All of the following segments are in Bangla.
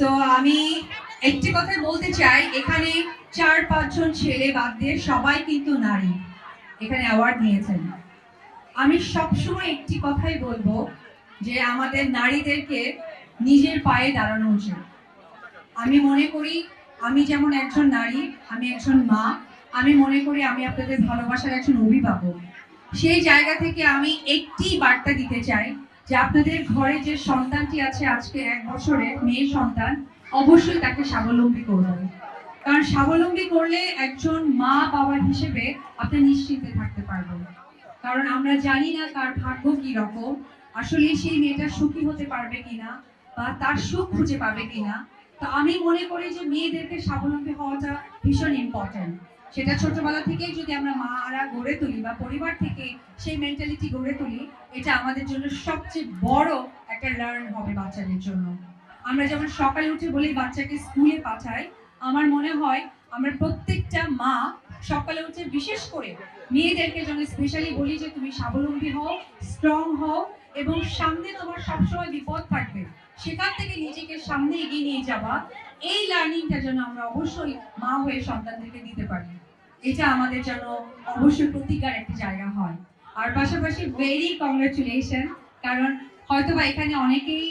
তো আমি একটি কথা বলতে চাই, এখানে চার, পাঁচজন ছেলে বাদ দিয়ে সবাই কিন্তু নারী। এখানে অ্যাওয়ার্ড নিয়েছেন। আমি সবসময় একটি কথাই বলব যে আমাদের নারীদেরকে নিজের পায়ে দাঁড়ানো উচিত। আমি মনে করি, আমি যেমন একজন নারী, আমি একজন মা, আমি মনে করি আমি আপনাদের ভালোবাসার একজন অভিভাবক। সেই জায়গা থেকে আমি একটি বার্তা দিতে চাই যে আপনাদের ঘরে যে সন্তানটি আছে আজকে এক বছরের মেয়ে সন্তান, অবশ্যই তাকে স্বাবলম্বী করবেন কারণ স্বাবলম্বী করলে একজন মা বাবা হিসেবে আপনি নিশ্চিন্তে থাকতে পারবেন। কারণ আমরা জানি না তার ভাগ্য কি রকম, আসলে সেই মেয়েটা সুখী হতে পারবে কিনা বা তার সুখ খুঁজে পাবে কিনা। তো আমি মনে করি যে মেয়েদেরকে স্বাবলম্বী হওয়াটা ভীষণ ইম্পর্টেন্ট সেটা ছোটবেলা থেকেই যদি আমরা মারা গড়ে তুলি বা পরিবার থেকে সেই মেন্টালিটি গড়ে তুলি, এটা আমাদের জন্য সবচেয়ে বড় একটা লার্ন হবে বাচ্চাদের জন্য। আমরা যেমন সকালে উঠে বলি, বাচ্চাকে স্কুলে পাঠাই, আমার মনে হয় আমরা প্রত্যেকটা মা সকালে উঠে বিশেষ করে মেয়েদেরকে যেন স্পেশালি বলি যে, তুমি স্বাবলম্বী হও স্ট্রং হও এবং সামনে তোমার সবসময় বিপদ থাকবে। সেখান থেকে নিজেকে সামনে এগিয়ে নিয়ে যাওয়া এই লার্নিংটা যেন আমরা অবশ্যই মা হয়ে সন্তানদেরকে দিতে পারি। এটা আমাদের যেন অবশ্যই প্রতিকার একটা জায়গা হয়। আর পাশাপাশি ভেরি কংগ্রেচুলেশন কারণ হয়তোবা এখানে অনেকেই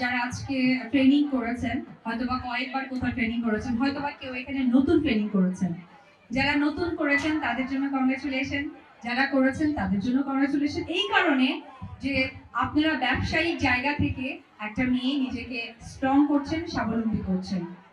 যারা আজকে ট্রেনিং করেছেন, হয়তোবা কয়েকবার কোথাও ট্রেনিং করেছেন, হয়তোবা কেউ এখানে নতুন ট্রেনিং করেছেন। যারা নতুন করেছেন, তাদের জন্য কংগ্রেচুলেশন যারা করেছেন, তাদের জন্য কংগ্রেচুলেশন এই কারণে যে আপনারা ব্যবসায়িক জায়গা থেকে একটা মেয়ে নিজেকে স্ট্রং করছেন স্বাবলম্বী করছেন।